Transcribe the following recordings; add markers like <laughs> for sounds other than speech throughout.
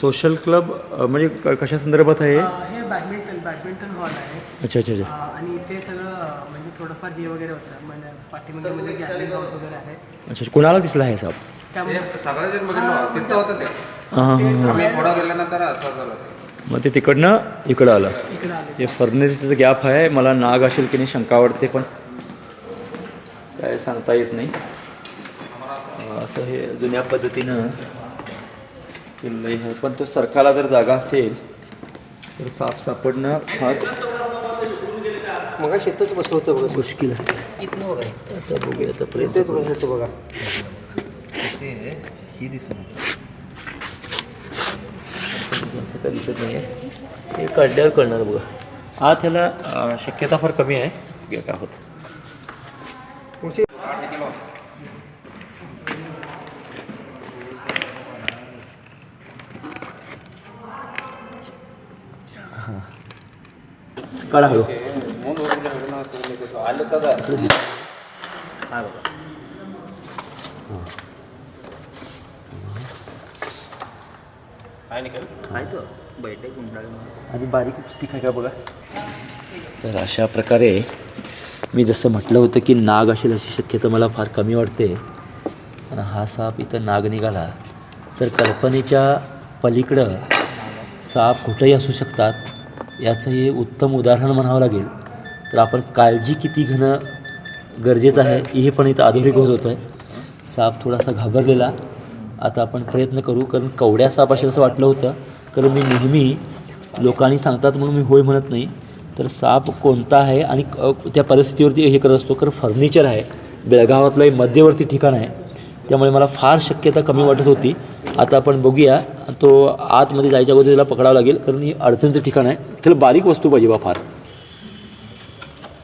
Social club अ, म्हणजे क- कशा संदर्भात आहे अ, हे बॅडमिंटन बॅडमिंटन हॉल आहे. अच्छा अच्छा अच्छा. अ, आणि ते सगळं अ, म्हणजे थोडंफार हे वगैरे होतं. म्हणजे पाठीमध्ये म्हणजे गॅदरिंग हाऊस वगैरे आहे. अच्छा कोणाला दिसला आहे साहेब त्यामुळे सगळं जे बघितलं तिथं होतं ते. हां हां हां आम्ही पुढं गेल्यानंतर असं झालं ते. मग ते तिकडनं इकडं आलं. इकडे आले. ते फर्निचरचं गॅप आहे. मला नाग असेल की नाही शंका वाटते पण काय सांगता येत नाही. अं, असं हे जुन्या पद्धतीनं केलेलं आहे. पण तो सरकारला जर जागा असेल तर साप सापडणं फार मग शेतच बसवतं बघा. मुश्किल आहे. इथनं बघा. आता बघूया आता प्रयत्न इथेच बसवतं बघा. असं काय दिसत नाही आहे. हे काढल्यावर कळणार बघा. आत ह्याला शक्यता फार कमी आहे. काय होत. काढा हळू. हा आणि बारीक स्टिक आहे का बघा. तर अशा प्रकारे मी जसं म्हटलं होतं की नाग असेल अशी शक्यता मला फार कमी वाटते. आणि हा साप इथं नाग निघाला तर कल्पनेच्या पलीकडं साप कुठंही असू शकतात. याचं हे उत्तम उदाहरण म्हणावं लागेल. तर आपण काळजी किती घेणं गरजेचं आहे हे पण इथं आधुनिक होत होतं. आहे साप थोडासा घाबरलेला. आता आपण प्रयत्न करू कारण कवड्या साप असेल असं वाटलं होतं. कारण मी नेहमी लोकांनी सांगतात म्हणून मी होय म्हणत नाही. तर साप कोणता आहे आणि क- त्या परिस्थितीवरती हे करत असतो. कारण फर्निचर आहे. बेळगावातलं हे मध्यवर्ती ठिकाण आहे. त्यामुळे मला फार शक्यता कमी वाटत होती. आता आपण बघूया. तो आतमध्ये जायच्या अगोदर त्याला पकडावं लागेल कारण ही अडचणचं ठिकाण आहे. त्याला बारीक वस्तू पाहिजे बा फार.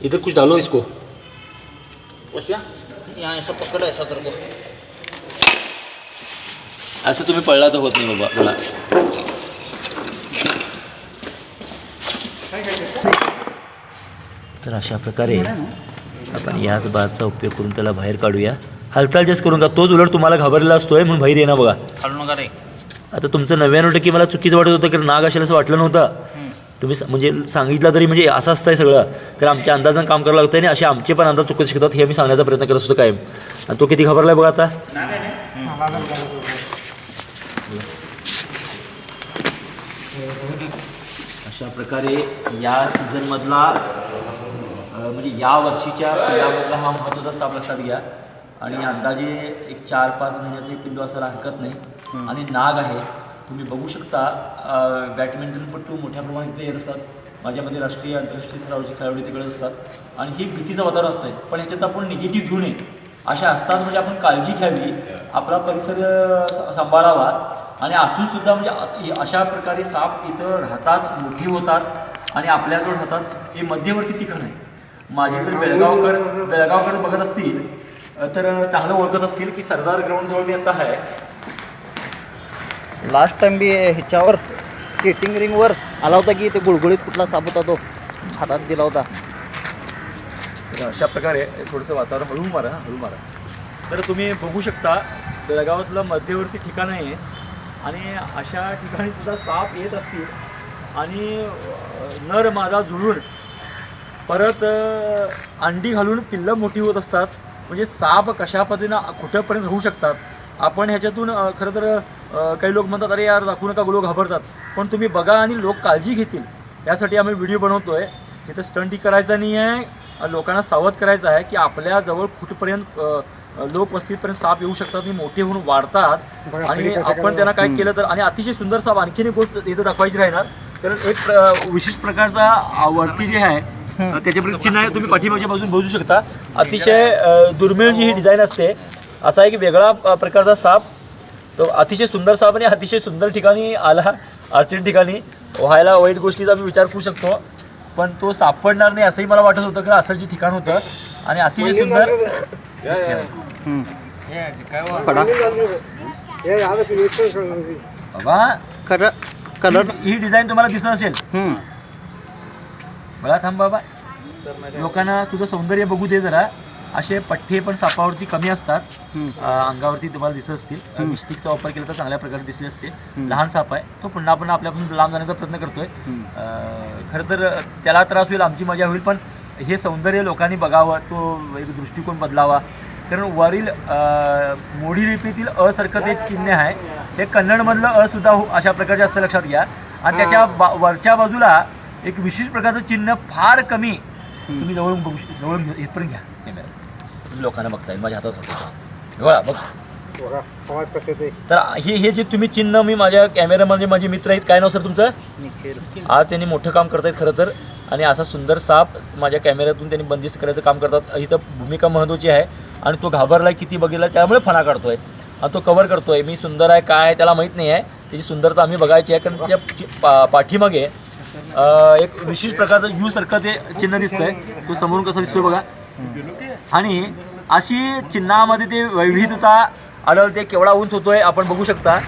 इधर कुछ डालो इसको. यहाँ ऐसा पकड़ ऐसा कर को असं तुम्ही पळला तर होत नाही बाबा मला तर अशा प्रकारे आपण याच बारचा उपयोग करून त्याला बाहेर काढूया. हालचाल जास्त करून का तोच उलट तुम्हाला घाबरलेला असतोय म्हणून बाहेर येणार बघा. खालू नका रे. आता तुमचं नव्याण्णव टक्के मला चुकीचं वाटत होतं की नाग असेल असं वाटलं नव्हतं. तुम्ही म्हणजे सांगितलं तरी म्हणजे असं असतंय सगळं. तर आमच्या अंदाजानं काम करावं लागतं आणि असे आमचे पण अंदाज चुकत शिकतात हे आम्ही सांगण्याचा प्रयत्न करत असतो कायम. आणि तो किती घाबरलाय बघा आता. अशा प्रकारे या सीझनमधला म्हणजे या वर्षीच्या पिल्लामधला हा महत्त्वाचा साप लक्षात घ्या. आणि अंदाजे एक चार पाच महिन्याचे पिल्लू असायला हरकत नाही. आणि नाग आहे. तुम्ही बघू शकता अ, बॅडमिंटनपट्टू मोठ्या प्रमाणात इथे येत असतात. माझ्यामध्ये राष्ट्रीय आंतरराष्ट्रीय स्तरावरचे खेळाडू तिकडे असतात. आणि ही भीतीचं वातावरण असतं पण ह्याच्यात आपण निगेटिव्ह घेऊ नये. अशा असतात म्हणजे आपण काळजी घ्यावी. आपला परिसर सांभाळावा. आणि असून सुद्धा म्हणजे हे अशा प्रकारे साप इथं राहतात मोठी होतात आणि आपल्याजवळ राहतात. हे मध्यवर्ती ठिकाण आहे. माझे जर बेळगावकर बेळगावकर बघत असतील तर चांगलं ओळखत असतील की सरदार ग्राउंडजवळ मी आता आहे. लास्ट टाइम बी ह्याच्यावर स्केटिंग रिंगवर आला होता की ते गुळगुळीत कुठला साप होता तो? हातात दिला होता. तर अशा प्रकारे थोडंसं वातावरण हळू मारा हळू मारा. तर तुम्ही बघू शकता बेळगावातलं मध्यवर्ती ठिकाण आहे आणि अशा ठिकाणी सुद्धा साप येत असतील. आणि नर मादा जुळून परत अंडी घालून पिल्लं मोठी होत असतात. म्हणजे साप कशा पद्धतीनं कुठंपर्यंत होऊ शकतात? आपण ह्याच्यातून खरं तर काही लोक म्हणतात अरे यार दाखवू नका लोक घाबरतात. पण तुम्ही बघा आणि लोक काळजी घेतील. यासाठी आम्ही व्हिडिओ बनवतोय. इथं स्टंटही करायचा नाही आहे लोकांना सावध करायचं आहे की आपल्याजवळ कुठपर्यंत अ, लोकवस्तीपर्यंत साप येऊ शकतात आणि मोठे होऊन वाढतात. आणि आपण त्यांना काय केलं तर आणि अतिशय सुंदर साप आणखीन एक गोष्ट इथं दाखवायची राहणार. कारण एक प्र- विशेष प्रकारचा वरती जे आहे अ, त्याच्यापर्यंत चिन्ह आहे तुम्ही पाठीमागच्या बाजून बघू शकता. अतिशय दुर्मिळ जी ही डिझाईन असते असा एक वेगळा प्रकारचा साप तो अतिशय सुंदर साप आणि अतिशय सुंदर ठिकाणी आला अडचण ठिकाणी. व्हायला वाईट गोष्टीचा मी विचार करू शकतो पण तो सापडणार नाही असंही मला वाटत होतं कारण असं जे ठिकाण होतं आणि अतिशय सुंदर बाबा खरं कलर ही डिझाईन तुम्हाला दिसत असेल. मला थांब बाबा. लोकांना तुझं सौंदर्य बघू दे जरा. असे पठ्ठे पण सापावरती कमी असतात. अ, अंगावरती तुम्हाला दिसत असतील. मिस्टिकचा वापर केला तर चांगल्या प्रकारे दिसले असते. लहान साप आहे. तो पुन्हा पुन्हा आपल्यापासून लांब जाण्याचा प्रयत्न करतोय. अ, खरं तर त्याला त्रास होईल आमची मजा होईल पण हे सौंदर्य लोकांनी बघावं तो एक दृष्टिकोन बदलावा. कारण वरील अ, मोडी लिपीतील अ सारखं ते चिन्ह आहे. हे कन्नडमधलं अ सुद्धा हो- अशा प्रकारचे असतं लक्षात घ्या. आणि त्याच्या बा वरच्या बाजूला एक विशेष प्रकारचं चिन्ह फार कमी तुम्ही जवळून बघू शक- जवळून घे- इथपर्यंत घ्या. कॅमेरा लोकांना बघताय माझ्या हातात होतं बघा बघ. बघा आवाज कसे ते? तर हे हे जे तुम्ही चिन्ह मी माझ्या कॅमेरामध्ये माझे मित्र आहेत. काय नाव सर तुमचं? निखिल. आज त्यांनी मोठं काम करतायत खरं तर. आणि असा सुंदर साप माझ्या कॅमेऱ्यातून त्यांनी बंदिस्त करायचं काम करतात. इथं भूमिका महत्त्वाची आहे. आणि तो घाबरलाय किती बघितला त्यामुळे फणा काढतोय. आणि तो कवर करतोय. मी सुंदर आहे काय आहे त्याला माहीत नाही आहे. त्याची सुंदरता आम्ही बघायची आहे. कारण त्याच्या चि- पा पाठीमागे एक विशेष प्रकारचं यू सारखं ते चिन्ह दिसतंय. तो समोरून कसं दिसतोय बघा. आणि अशी चिन्हामध्ये ते वैविधता आढळते केवढा उंच होतोय आपण बघू शकता.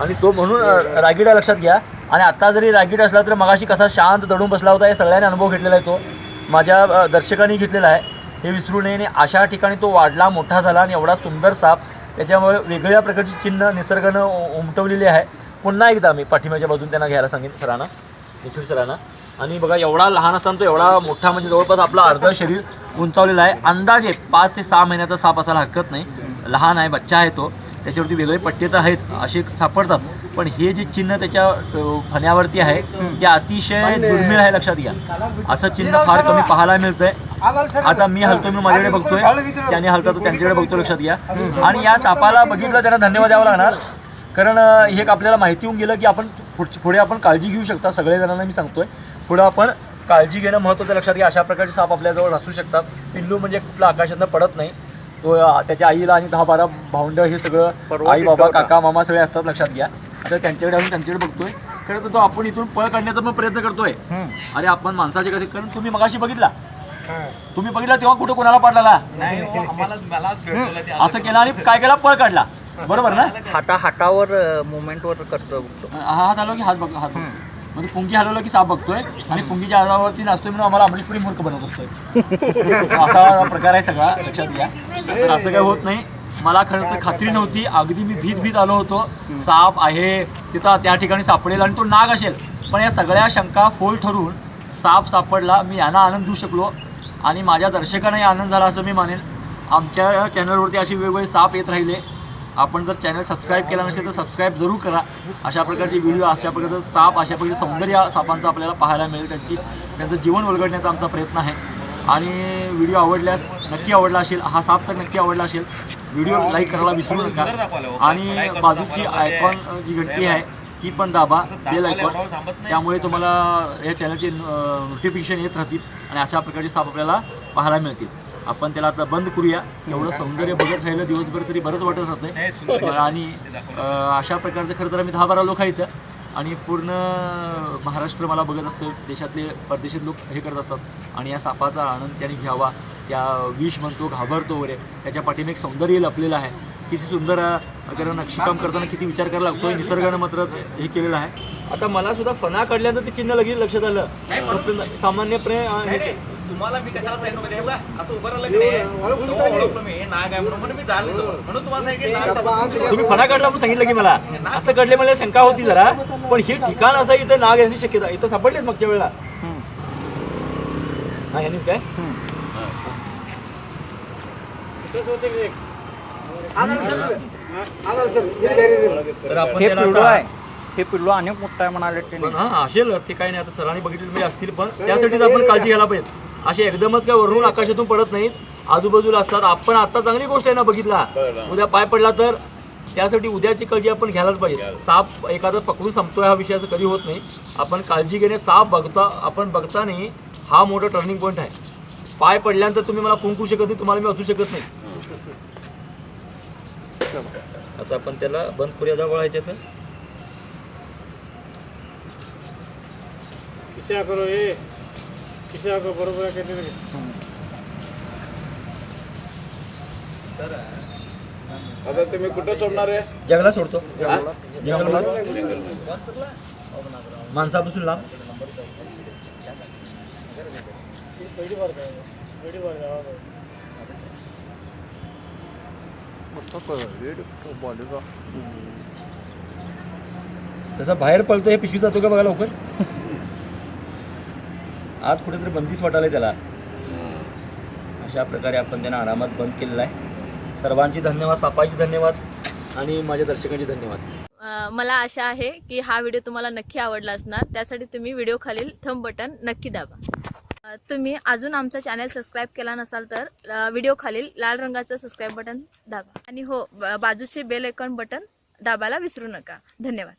आणि तो म्हणून रागीडा लक्षात घ्या. आणि आत्ता जरी रागीड असला तर मगाशी कसा शांत दडून बसला होता हे सगळ्यांनी अनुभव घेतलेला आहे तो. माझ्या दर्शकांनी घेतलेला आहे. हे विसरू नये. आणि अशा ठिकाणी तो वाढला मोठा झाला आणि एवढा सुंदर साप त्याच्यामुळे वेगळ्या प्रकारची चिन्ह निसर्गानं उमटवलेली आहे. पुन्हा एकदा मी पाठिंब्याच्या बाजून त्यांना घ्यायला सांगेन सरांना. निखिल सरांना आणि बघा एवढा लहान असताना तो एवढा मोठा म्हणजे जवळपास आपलं अर्ध शरीर उंचावलेलं आहे. अंदाजे पाच ते सहा महिन्याचा साप असायला हरकत नाही. लहान आहे बच्चा आहे तो. त्याच्यावरती वेगळे पट्टे तर आहेत असे सापडतात. पण हे जे चिन्ह त्याच्या फण्यावरती आहे ते अतिशय दुर्मिळ आहे लक्षात घ्या. असं चिन्ह फार कमी पाहायला मिळतंय. आता मी हलतोय मी माझ्याकडे बघतोय. त्याने हलतात तो त्यांच्याकडे बघतो लक्षात घ्या. आणि या सापाला बघितलं त्यांना धन्यवाद द्यावा लागणार. कारण हे एक आपल्याला माहिती होऊन गेलं की आपण पुढची पुढे आपण काळजी घेऊ शकता सगळे जणांना मी सांगतोय. पुढं आपण काळजी घेणं महत्त्वाचं लक्षात घ्या अशा प्रकारचे साप आपल्याजवळ असू शकतात. पिल्लू म्हणजे कुठलं आकाशातनं पडत नाही. तो त्याच्या आईला आणि दहा बारा भावंड हे सगळं आई बाबा काका मामा सगळे असतात लक्षात घ्या. आता त्यांच्याकडे आपण त्यांच्याकडे बघतोय. खरं तर तो आपण इथून पळ काढण्याचा पण प्रयत्न करतोय. अरे आपण माणसाचे कसे कारण तुम्ही मगाशी बघितला? तुम्ही बघितला तेव्हा कुठं कोणाला पाडला असं केलं आणि काय केला? पळ काढला. बरोबर ना? हाता हातावर मुवमेंटवर करतो बघतो. हा हात हलवला की हात बघ हात म्हणजे पुंगी हलवलं की साप बघतोय आणि पुंगीच्या हातावरती नाचतोय म्हणून आम्हाला अमरीशपुरी मूर्ख बनवत असतोय. <laughs> असा प्रकार आहे सगळा लक्षात घ्या. तर असं काही होत नाही. मला खरं तर खात्री नव्हती. अगदी मी भीत भीत आलो होतो. साप आहे तिथं त्या ठिकाणी सापडेल आणि तो नाग असेल. पण या सगळ्या शंका फोल ठरून साप सापडला मी यांना आनंद देऊ शकलो. आणि माझ्या दर्शकांनाही आनंद झाला असं मी मानेन. आमच्या चॅनलवरती असे वेगवेगळे साप येत राहिले. आपण जर चॅनल सबस्क्राईब केला नसेल तर सबस्क्राईब जरूर करा. अशा प्रकारचे व्हिडिओ अशा प्रकारचं साप अशा प्रकारचे सौंदर्य सापांचं आपल्याला पाहायला मिळेल. त्यांची त्यांचं जीवन उलगडण्याचा आमचा प्रयत्न आहे. आणि व्हिडिओ आवडल्यास नक्की आवडला असेल. हा साप तर नक्की आवडला असेल. व्हिडिओ लाईक करायला विसरू नका. आणि बाजूची आयकॉन जी घंटी आहे ती पण दाबा. बेल आयकॉन त्यामुळे तुम्हाला या चॅनलचे नोटिफिकेशन येत राहतील. आणि अशा प्रकारचे साप आपल्याला पाहायला मिळतील. आपण त्याला आता बंद करूया. एवढं सौंदर्य बघत राहिलं दिवसभर तरी बरंच वाटत राहतंय. आणि अशा प्रकारचं खरं तर आम्ही दहा बारा लोक आहेत. इथं आणि पूर्ण महाराष्ट्र मला बघत असतो. देशातले परदेशात लोक हे करत असतात. आणि या सापाचा आनंद त्याने घ्यावा. त्या विष म्हणतो घाबरतो वगैरे. त्याच्या पाठीमागे एक सौंदर्य लपलेलं आहे. किती सुंदर आहे कारण नक्षीकाम करताना किती विचार करायला लागतोय निसर्गानं मात्र हे केलेलं आहे. आता मला सुद्धा फणा काढल्यानंतर ते चिन्ह लगेच लक्षात आलं. सामान्यपणे हे तुम्हाला मी कशाला साईडमध्ये हे असं उभं राहिलं मी. हे नाग आहे म्हणून मी म्हणून तुम्हाला तुम्ही फणा काढला म्हणून सांगितलं की मला. असं काढले मला शंका होती जरा पण हे ठिकाण असं इथं नाग यांनी शक्यता इथं सापडलेच मागच्या वेळेला. हा यांनी काय? हे पिल्लू आहे. हे पिल्लू अनेक मोठा आहे म्हणाले पण त्यांनी हा असेल ते काही नाही आता सरांनी बघितले म्हणजे असतील पण त्यासाठीच आपण काळजी घ्यायला पाहिजे. असे एकदमच काय वरून आकाशातून पडत नाहीत. आजूबाजूला असतात. आपण आता चांगली गोष्ट आहे ना बघितला. उद्या पाय पडला तर त्यासाठी उद्याची काळजी आपण घ्यायलाच पाहिजे. साप एखादा पकडून संपतोय हा विषय असं कधी होत नाही. आपण काळजी घेणे साप बघता आपण बघता नाही हा मोठा टर्निंग पॉईंट आहे. पाय पडल्यानंतर तुम्ही मला फुंकू शकत नाही तुम्हाला मी वाचू शकत नाही. आता आपण त्याला बंद करूया जवळ ह्याच्यात किशा करो ये. किशा को बरोबर हैं आता तुम्ही कुठं सोडणार आहे? जंगलात सोडतो. जंगलात. माणसापासून लांब. पहिली बार पहिली बार तसं बाहेर पळतो हे पिशवी जातो का बघा लवकर? आत कुठेतरी बंदिश वाटायला त्याला. अशा प्रकारे आपण त्यांना आरामात बंद केलेला आहे. सर्वांची धन्यवाद सापाची धन्यवाद आणि माझ्या दर्शकांचे धन्यवाद. मला आशा आहे की हा व्हिडिओ तुम्हाला नक्की आवडला असणार. त्यासाठी तुम्ही व्हिडिओ खालील थंब बटन नक्की दाबा. तुम्ही अजून आमचा चॅनल सबस्क्राईब केला नसाल तर व्हिडिओ खालील लाल रंगाचं सबस्क्राईब बटन दाबा. आणि हो ब- बाजूचे बेल ऐकॉन बटन दाबायला विसरू नका. धन्यवाद.